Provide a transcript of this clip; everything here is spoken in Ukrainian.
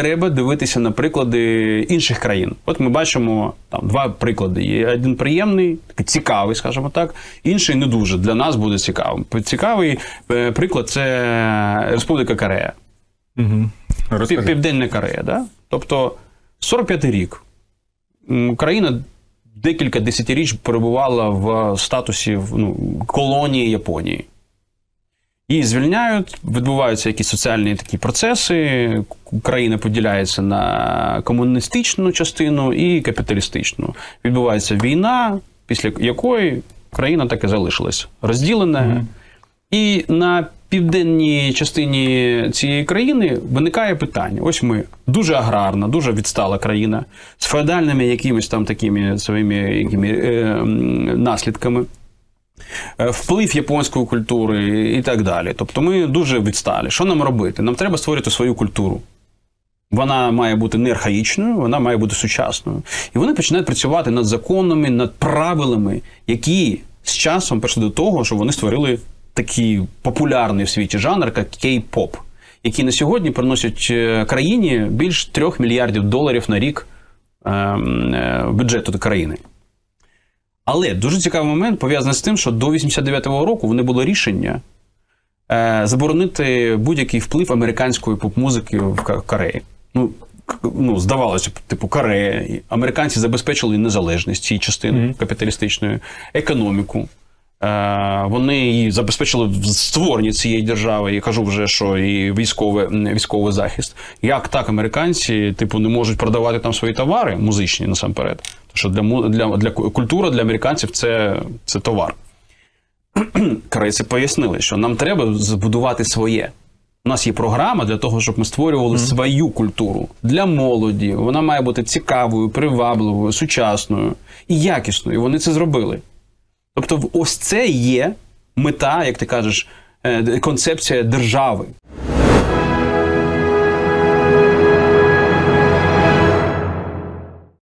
треба дивитися на приклади інших країн. От ми бачимо там два приклади. Є один приємний, такий цікавий, скажімо так, інший не дуже для нас буде цікавим. Цікавий е, приклад це Республіка Корея. Угу. Розкажи. Південна Корея, да? тобто 45-й рік. Україна декілька десятиріч перебувала в статусі ну, колонії Японії. Її звільняють, відбуваються якісь соціальні такі процеси. Україна поділяється на комуністичну частину і капіталістичну. Відбувається війна, після якої країна так і залишилась розділена. Мгм. І на південній частині цієї країни виникає питання: ось ми дуже аграрна, дуже відстала країна з феодальними якимись там такими своїми якими, е, наслідками. Е, Вплив японської культури і так далі. Тобто ми дуже відсталі. Що нам робити? Нам треба створити свою культуру. Вона має бути не архаїчною, вона має бути сучасною. І вони починають працювати над законами, над правилами, які з часом прийшли до того, що вони створили такий популярний в світі жанр, як кей-поп, який на сьогодні приносять е, країні більш трьох мільярдів доларів на рік ем, е, бюджету країни. Але дуже цікавий момент пов'язаний з тим, що до 89-го року вони було рішення е, заборонити будь-який вплив американської поп-музики в Кореї. Ну, ну, здавалося б, типу, Корея. Американці забезпечили незалежність цієї частини Мгм. капіталістичної, економіку. Е, Вони її забезпечили в створенні цієї держави. Я кажу вже, що і військове, військовий захист. Як так американці, типу, не можуть продавати там свої товари музичні насамперед? Тому що для, для, для культура для американців це, це товар. Корейці пояснили, що нам треба збудувати своє. У нас є програма для того, щоб ми створювали свою культуру для молоді. Вона має бути цікавою, привабливою, сучасною і якісною. І вони це зробили. Тобто, ось це є мета, як ти кажеш, е, концепція держави.